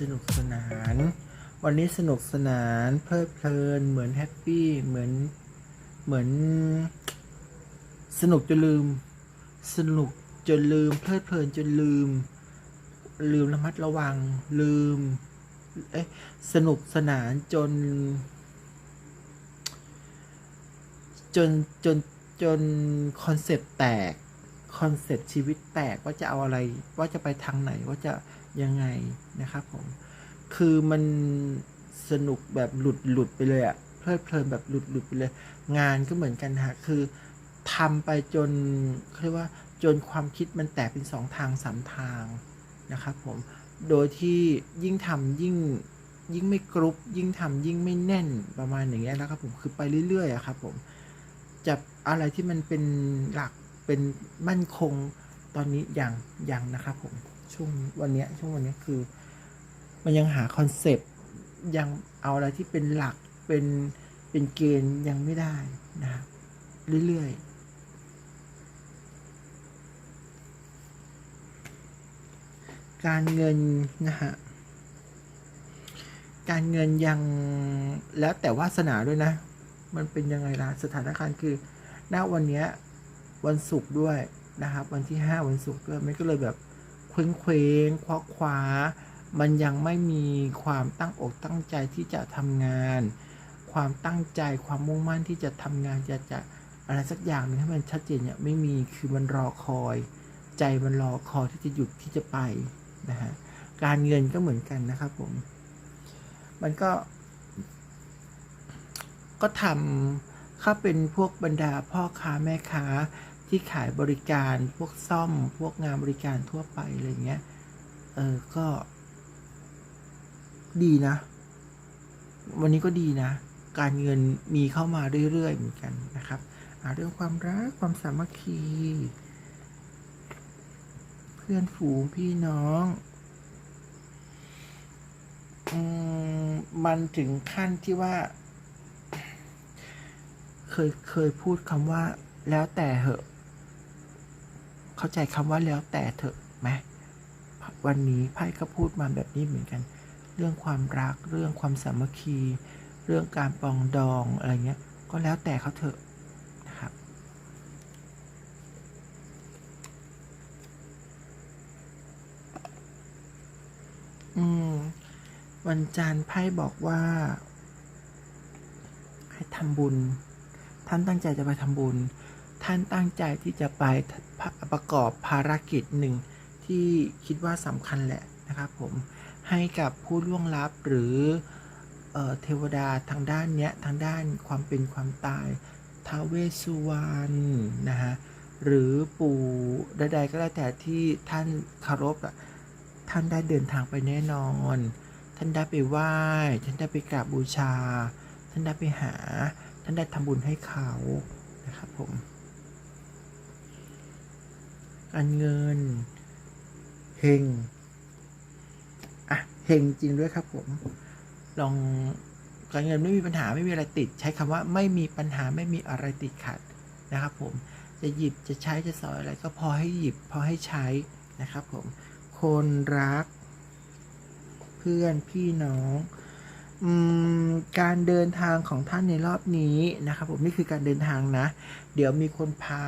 สนุกสนาน วันนี้สนุกสนานเพลิดเพลิน เหมือนแฮปปี้เหมือนเหมือน สนุกจนลืม สนุกจนลืม เพลิดเพลินจนลืม ลืมระมัดระวัง ลืมเอ๊ะสนุกสนานจน จนจนจนคอนเซปต์แตกคอนเซปต์ชีวิตแตกว่าจะเอาอะไร ว่าจะไปทางไหนว่าจะ ยังไงนะครับผม คือมันสนุกแบบหลุดหลุดไปเลยอะเพลิดเพลินแบบหลุดหลุดไปเลย งานก็เหมือนกันฮะ คือทำไปจนเรียกว่าจนความคิดมันแตกเป็นสองทางสามทางนะครับผม โดยที่ยิ่งทำยิ่งยิ่งไม่กรุบยิ่งทำยิ่งไม่แน่นประมาณอย่างเงี้ยนะครับผมคือไปเรื่อยๆอะครับผมจับอะไรที่มันเป็นหลักเป็นมั่นคงตอนนี้ยังยังนะครับผม ช่วงวันเนี้ยช่วงวันเนี้ยคือ มันยังหาคอนเซปต์ยังเอาอะไรที่เป็นหลักเป็นเป็นเกณฑ์ยังไม่ได้นะครับเรื่อยๆการเงินนะฮะ การเงินยังแล้วแต่วาสนาด้วยนะ มันเป็นยังไงล่ะ สถานการณ์คือ ณ วันเนี้ยวันศุกร์ด้วยนะครับ วันที่ห้าวันศุกร์ด้วย มันก็เลยแบบ เคว้งเคว้งคว้าคว้ามันยังไม่มีความตั้งอกตั้งใจที่จะทำงาน ความตั้งใจความมุ่งมั่นที่จะทำงานจะจะอะไรสักอย่างหนึงให้มันชัดเจนเนี่ยไม่มีคือมันรอคอย ใจมันรอคอยที่จะหยุดที่จะไปนะฮะการเงินก็เหมือนกันนะครับผม มันก็ ก็ทำถ้าเป็นพวกบรรดาพ่อค้าแม่ค้า ที่ขายบริการพวกซ่อมพวกงานบริการทั่วไปอะไรเงี้ย เออก็ ดีนะ วันนี้ก็ดีนะ การเงินมีเข้ามาเรื่อยๆเหมือนกันนะครับเรื่องความรักความสามัคคี เพื่อนฝูงพี่น้องอืมมันถึงขั้นที่ว่า เคยเคยพูดคำว่า แล้วแต่เหอะ เข้าใจคำว่าแล้วแต่เถอะไหมวันนี้ไพ่ก็พูดมาแบบนี้เหมือนกัน เรื่องความรักเรื่องความสามัคคี เรื่องการปองดองอะไรเงี้ย ก็แล้วแต่เขาเถอะนะครับอืมวันจันทร์ไพ่บอกว่าให้ทำบุญ ท่านตั้งใจจะไปทำบุญ ท่านตั้งใจที่จะไปประกอบภารกิจหนึ่งที่คิดว่าสำคัญแหละนะครับผมให้กับผู้ล่วงลับหรือเออเทวดาทางด้านเนี้ยทางด้านความเป็นความตายท้าวเวสสุวรรณนะฮะหรือปู่ใดๆก็แล้วแต่ที่ท่านคารพอะท่านได้เดินทางไปแน่นอน ท่านได้ไปไหว้ ท่านได้ไปกราบบูชา ท่านได้ไปหา ท่านได้ทำบุญให้เขานะครับผม การเงินเฮงอะเฮงจริงด้วยครับผม ลองการเงินไม่มีปัญหาไม่มีอะไรติด ใช้คำว่าไม่มีปัญหาไม่มีอะไรติดขัดนะครับผมจะหยิบจะใช้จะสอยอะไรก็พอให้หยิบพอให้ใช้นะครับผมคนรัก เพื่อนพี่น้อง การเดินทางของท่านในรอบนี้นะครับผมนี่คือการเดินทางนะ เดี๋ยวมีคนพา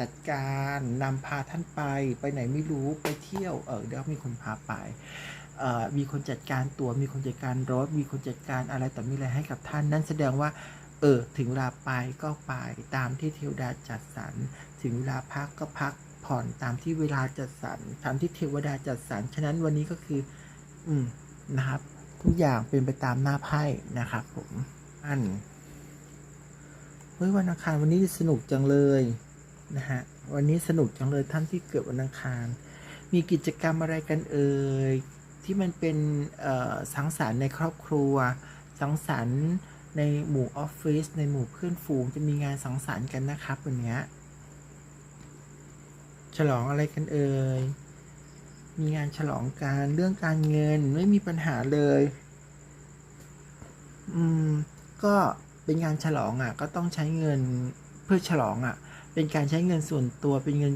จัดการนำพาท่านไปไปไหนไม่รู้ไปเที่ยวเออเดี๋ยวมีคนพาไปเออมีคนจัดการตัว๋วมีคนจัดการรถ มีคนจัดการอะไรต่อมีอะไรให้กับท่าน นั่นแสดงว่า เออ ถึงเวลาไปก็ไปตามที่เทวดาจัดสรร ถึงเวลาพักก็พักผ่อนตามที่เวลาจัดสรรตามที่เทวดาจัดสรร ฉะนั้นวันนี้ก็คือ อืมนะครับ ทุกอย่างเป็นไปตามหน้าไพ่นะครับผมอันเฮ้ยวันอังคารวันนี้สนุกจังเลยนะฮะวันนี้สนุกจังเลยท่านที่เกิดวันอังคาร มีกิจกรรมอะไรกันเอ่ยที่มันเป็นสังสรรค์ในครอบครัว สังสรรค์ในหมู่ออฟฟิศในหมู่เพื่อนฝูงจะมีงานสังสรรค์กันนะครับวันนี้ฉลองอะไรกันเอ่ย มีงานฉลองการเรื่องการเงินไม่มีปัญหาเลย อืม ก็เป็นงานฉลองอะ ก็ต้องใช้เงินเพื่อฉลองอะ เป็นการใช้เงินส่วนตัวเป็นเงิน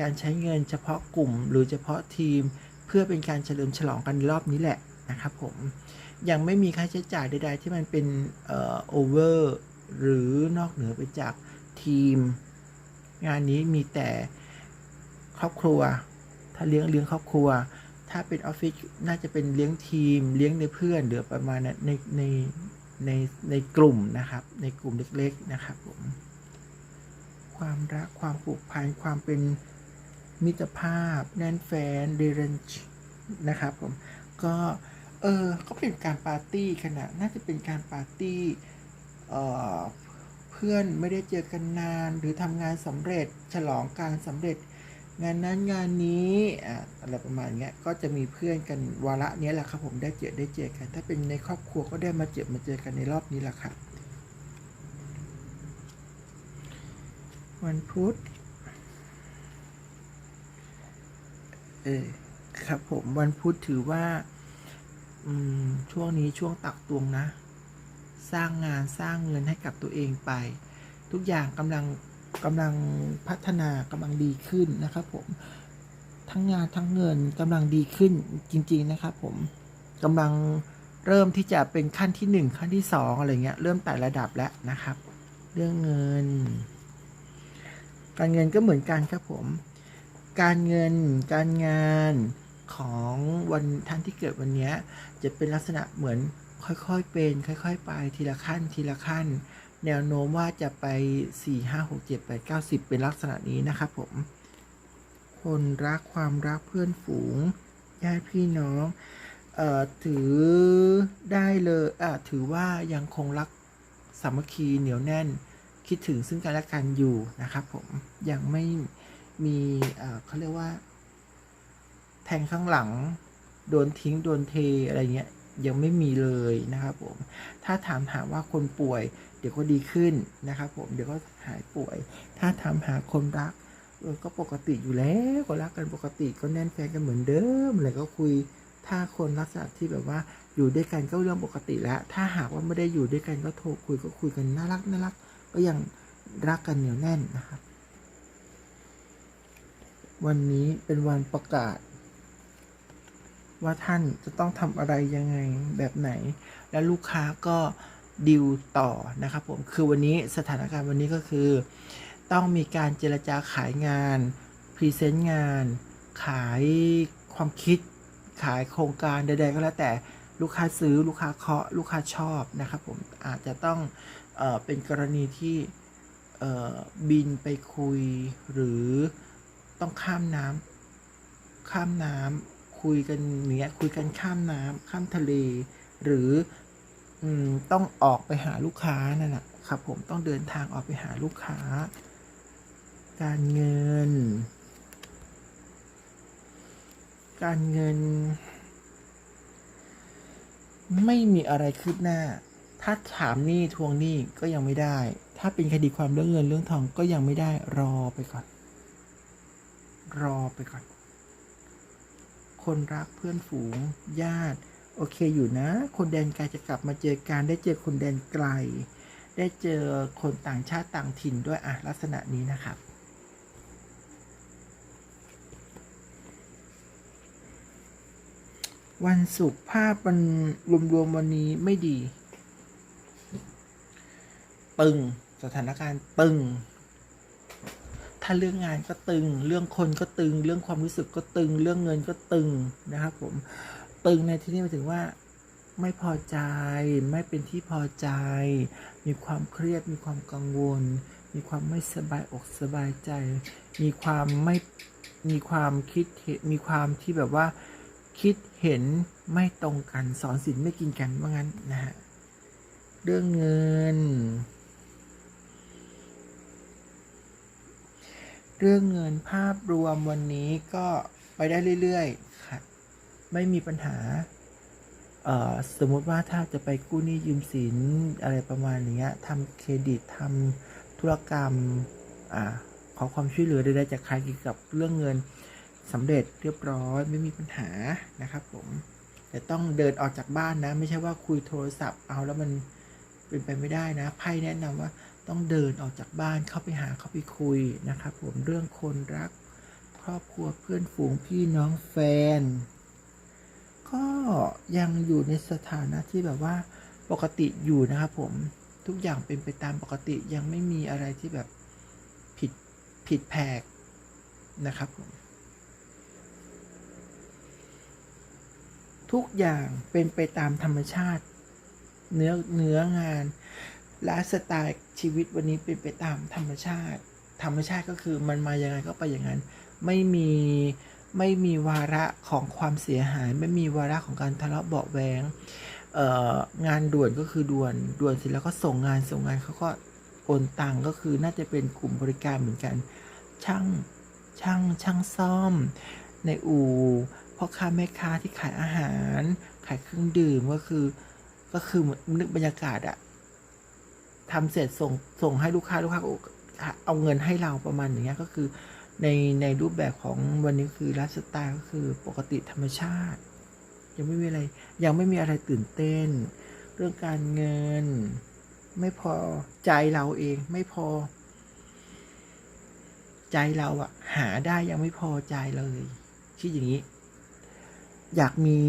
การใช้เงินเฉพาะกลุ่ม หรือเฉพาะทีม เพื่อเป็นการเฉลิมฉลองกันรอบนี้แหละนะครับผมยังไม่มีค่าใช้จ่ายใด ๆ ที่มันเป็นเอ่อโอเวอร์หรือนอกเหนือไปจากทีม งานนี้มีแต่ครอบครัว ถ้าเลี้ยงเลี้ยงครอบครัว ถ้าเป็นออฟฟิศน่าจะเป็นเลี้ยงทีม เลี้ยงในเพื่อนหรือประมาณนั้นในในในในกลุ่มนะครับ ในกลุ่มเล็กๆนะครับผมความรักความผูกพันความเป็นมิตรภาพ แน่นแฟนเดรนช์นะครับผมก็เออก็เป็นการปาร์ตี้ขนาดน่าจะเป็นการปาร์ตี้เอ่อเพื่อนไม่ได้เจอกันนาน หรือทำงานสำเร็จ ฉลองการสำเร็จ งานนั้นงานนี้อะไรประมาณเนี้ยก็จะมีเพื่อนกันวาระนี้แหละครับผมได้เจอได้เจอกัน ถ้าเป็นในครอบครัวก็ได้มาเจอมาเจอกันในรอบนี้แหละครับวันพุธเออครับผมวันพุธถือว่าอืมช่วงนี้ช่วงตักตวงนะ สร้างงานสร้างเงินให้กับตัวเองไป ทุกอย่างกำลัง กำลังพัฒนากำลังดีขึ้นนะครับผมทั้งงานทั้งเงินกำลังดีขึ้นจริง ๆ นะครับผมกำลังเริ่มที่จะเป็นขั้นที่หนึ่งขั้นที่สองอะไรเงี้ยเริ่มไต่ระดับแล้วนะครับ เรื่องเงิน การเงินก็เหมือนกันครับผม การเงินการงานของวันท่านที่เกิดวันนี้จะเป็นลักษณะเหมือนค่อยๆเป็น ค่อย ๆ ไปทีละขั้นทีละขั้น แนวโน้มว่าจะไป 4 5 6 7 8 9 10 เป็นลักษณะนี้นะครับผม คนรักความรักเพื่อนฝูงญาติพี่น้องเอ่อถือได้เลยอะถือว่ายังคงรักสามัคคีเหนียวแน่น คิดถึงซึ่งกันและกันอยู่นะครับผมยังไม่มีเอ่อเขาเรียกว่า แทงข้างหลัง โดนทิ้งโดนเทอะไรเงี้ยยังไม่มีเลยนะครับผม ถ้าถามหาว่าคนป่วย เดี๋ยวก็ดีขึ้นนะครับผมเดี๋ยวก็หายป่วย ถ้าถาหาคนรักเออก็ปกติอยู่แล้วก็รักกันปกติก็แน่นแฟนกันเหมือนเดิมอะไรก็คุยถ้าคนลักษณะที่แบบว่าอยู่ด้วยกันก็เรื่องปกติแล้ว ถ้าหากว่าไม่ได้อยู่ด้วยกันก็โทรคุยก็คุยกันน่ารักน่ารัก ก็ยังรักกันเหนียวแน่นนะครับ วันนี้เป็นวันประกาศ ว่าท่านจะต้องทำอะไรยังไงแบบไหน และลูกค้าก็ ดิวต่อนะครับผมคือวันนี้สถานการณ์วันนี้ก็คือ ต้องมีการเจรจาขายงานพรีเซนต์งาน ขายความคิด ขายโครงการใดๆก็แล้วแต่ลูกค้าซื้อลูกค้าเคาะลูกค้าชอบนะครับผมอาจจะต้องเออเป็นกรณีที่เออบินไปคุยหรือต้องข้ามน้ำข้ามน้ำคุยกันเนี้ยคุยกันข้ามน้ำข้ามทะเล หรือ อืมต้องออกไปหาลูกค้านั่นแหละครับ ผมต้องเดินทางออกไปหาลูกค้า การเงิน การเงิน ไม่มีอะไรคืบหน้า ถ้าถามหนี้ทวงหนี้ก็ยังไม่ได้ ถ้าเป็นคดีความเรื่องเงินเรื่องทองก็ยังไม่ได้รอไปก่อน รอไปก่อน คนรักเพื่อนฝูงญาติ โอเคอยู่นะ คนแดนไกลจะกลับมาเจอกันได้เจอคนแดนไกล ได้เจอคนต่างชาติต่างถิ่นด้วยอะลักษณะนี้นะครับวันศุกร์ภาพมันรวมๆวันนี้ไม่ดี ตึงสถานการณ์ตึง ถ้าเรื่องงานก็ตึง เรื่องคนก็ตึง เรื่องความรู้สึกก็ตึง เรื่องเงินก็ตึงนะครับผม ตึงในที่นี้หมายถึงว่า ไม่พอใจ ไม่เป็นที่พอใจ มีความเครียด มีความกังวล มีความไม่สบายอกสบายใจ มีความไม่มีความคิดเห็นมีความที่แบบว่า คิดเห็นไม่ตรงกันสอนสินไม่กินกันว่างั้นนะฮะเรื่องเงิน เรื่องเงินภาพรวมวันนี้ก็ไปได้เรื่อย ๆ ค่ะ ไม่มีปัญหาเอ่อสมมติว่าถ้าจะไปกู้หนี้ยืมสินอะไรประมาณอย่างเงี้ยทำเครดิตทำธุรกรรมอ่าขอความช่วยเหลือใดๆจากใครเกี่ยวกับเรื่องเงินสำเร็จเรียบร้อยไม่มีปัญหานะครับผมแต่ต้องเดินออกจากบ้านนะ ไม่ใช่ว่าคุยโทรศัพท์เอาแล้วมันเป็นไปไม่ได้นะไพ่แนะนำว่าต้องเดินออกจากบ้านเข้าไปหาเข้าไปคุยนะครับผมเรื่องคนรัก ครอบครัวเพื่อนฝูงพี่น้องแฟน ก็ยังอยู่ในสถานะที่แบบว่าปกติอยู่นะครับผมทุกอย่างเป็นไปตามปกติยังไม่มีอะไรที่แบบผิดผิดแผกนะครับผมทุกอย่างเป็นไปตามธรรมชาติ เนื้อเนื้องานไลฟ์สไตล์ชีวิตวันนี้เป็นไปตามธรรมชาติ ธรรมชาติก็คือมันมาอยังไงก็ไปอย่างนั้น ไม่มี ไม่มีวาระของความเสียหาย ไม่มีวาระของการทะเลาะเบาะแวงงานด่วนก็คือด่วนด่วนเสร็จแล้วก็ส่งงานส่งงานเขาก็โอนตังก็คือน่าจะเป็นกลุ่มบริการเหมือนกัน ช่างช่างช่างซ่อม ในอู่พ่อค้าแม่ค้าที่ขายอาหาร ขายเครื่องดื่มก็คือก็คือเหมือนนึกบรรยากาศอะทำเสร็จส่งส่งให้ลูกค้าลูกค้าก็เอาเงินให้เราประมาณอย่างเงี้ยก็คือ ในในรูปแบบของวันนี้คือไลฟ์สไตล์ก็คือปกติธรรมชาติ ยังไม่มีอะไรยังไม่มีอะไรตื่นเต้น เรื่องการเงิน ไม่พอใจเราเองไม่พอ ใจเราอะหาได้ยังไม่พอใจเลยคิดอย่างนี้ อยากมี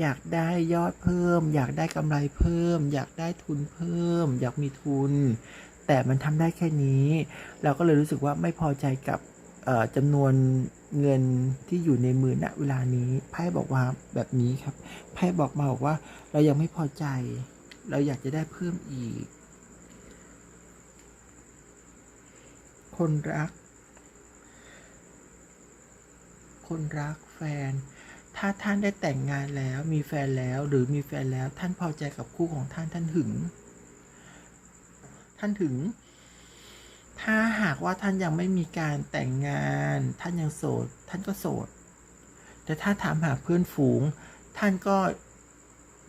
อยากได้ยอดเพิ่ม อยากได้กำไรเพิ่ม อยากได้ทุนเพิ่ม อยากมีทุน แต่มันทำได้แค่นี้ เราก็เลยรู้สึกว่าไม่พอใจกับ จำนวนเงินที่อยู่ในมือณเวลานี้ไพ่บอกว่าแบบนี้ครับไพ่บอกมาบอกว่าเรายังไม่พอใจ เราอยากจะได้เพิ่มอีก คนรัก คนรักแฟน ถ้าท่านได้แต่งงานแล้วมีแฟนแล้วหรือมีแฟนแล้วท่านพอใจกับคู่ของท่านท่านหึง ท่านถึง ถ้าหากว่าท่านยังไม่มีการแต่งงาน ท่านยังโสด ท่านก็โสด แต่ถ้าถามหาเพื่อนฝูง ท่านก็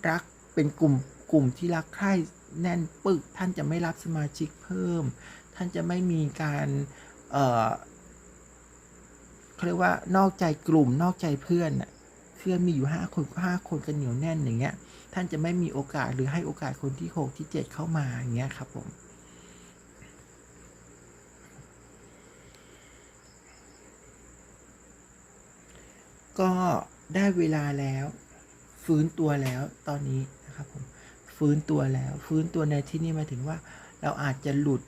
รักเป็นกลุ่มกลุ่มที่รักใคร่แน่นปึก ท่านจะไม่รับสมาชิกเพิ่ม ท่านจะไม่มีการเอ่อเขาเรียกว่านอกใจกลุ่มนอกใจเพื่อนน่ะเพื่อนมีอยู่ห้าคนก็ห้าคนกันเหนียวแน่นอย่างเงี้ย ท่านจะไม่มีโอกาสหรือให้โอกาสคนที่หกที่เจ็ดเข้ามาอย่างเงี้ยครับผม ก็ได้เวลาแล้ว ฟื้นตัวแล้วตอนนี้นะครับผมฟื้นตัวแล้ว ฟื้นตัวในที่นี้หมายถึงว่า เราอาจจะหลุด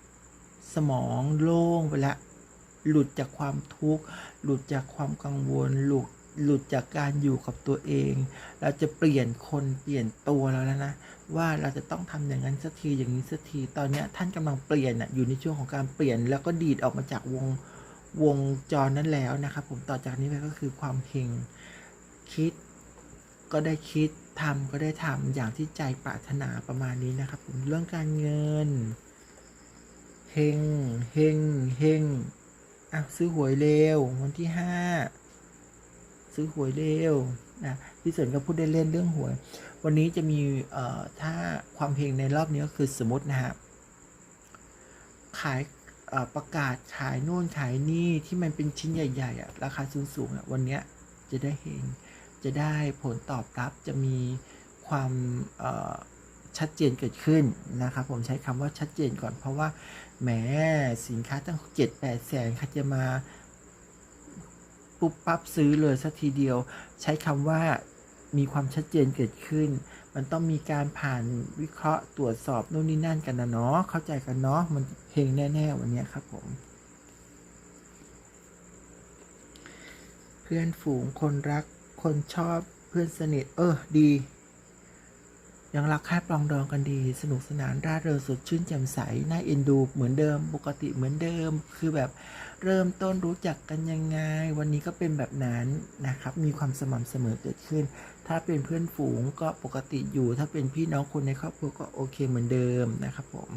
สมองโล่งไปละ หลุดจากความทุกข์ หลุดจากความกังวล หลุด หลุดจากการอยู่กับตัวเอง เราจะเปลี่ยนคนเปลี่ยนตัวแล้วนะ ว่าเราจะต้องทำอย่างนั้นสักทีอย่างนี้สักที ตอนนี้ท่านกำลังเปลี่ยนอะอยู่ในช่วงของการเปลี่ยน แล้วก็ดีดออกมาจากวง วงจรนั้นแล้วนะครับผมต่อจากนี้ไปก็คือความเฮงคิดก็ได้คิดทำก็ได้ทำอย่างที่ใจปรารถนาประมาณนี้นะครับผมเรื่องการเงินเฮงเฮงเฮงอะซื้อหวยเร็ววันที่ห้าซื้อหวยเร็วนะพี่สนก็พูดได้เล่นเรื่องหวย วันนี้จะมีเอ่อถ้าความเฮงในรอบนี้ก็คือสมมตินะฮะขาย ประกาศขายโน่นขายนี่ที่มันเป็นชิ้นใหญ่ๆอะราคาสูงๆอะวันเนี้ยจะได้เฮงจะได้ผลตอบรับจะมีความชัดเจนเกิดขึ้นนะครับผมใช้คำว่าชัดเจนก่อนเพราะว่าแหมสินค้าตั้งเจ็ดแปดแสนใครจะมาปุ๊บปั๊บซื้อเลยสักทีเดียว ใช้คำว่ามีความชัดเจนเกิดขึ้น มันต้องมีการผ่านวิเคราะห์ตรวจสอบนู่นนี่นั่นกันนะเนาะเข้าใจกันเนาะมันเพลงแน่ๆวันนี้ครับผม เพื่อนฝูงคนรักคนชอบเพื่อนสนิท เออดี ยังรักแค่ปลองดองกันดี สนุกสนานร่าเริงสดชื่นแจ่มใสน่าเอ็นดูเหมือนเดิม ปกติเหมือนเดิม คือแบบเริ่มต้นรู้จักกันยังไง วันนี้ก็เป็นแบบนั้นนะครับ มีความสม่ำเสมอเกิดขึ้น ถ้าเป็นเพื่อนฝูงก็ปกติอยู่ ถ้าเป็นพี่น้องคนในครอบครัวก็โอเคเหมือนเดิมนะครับผม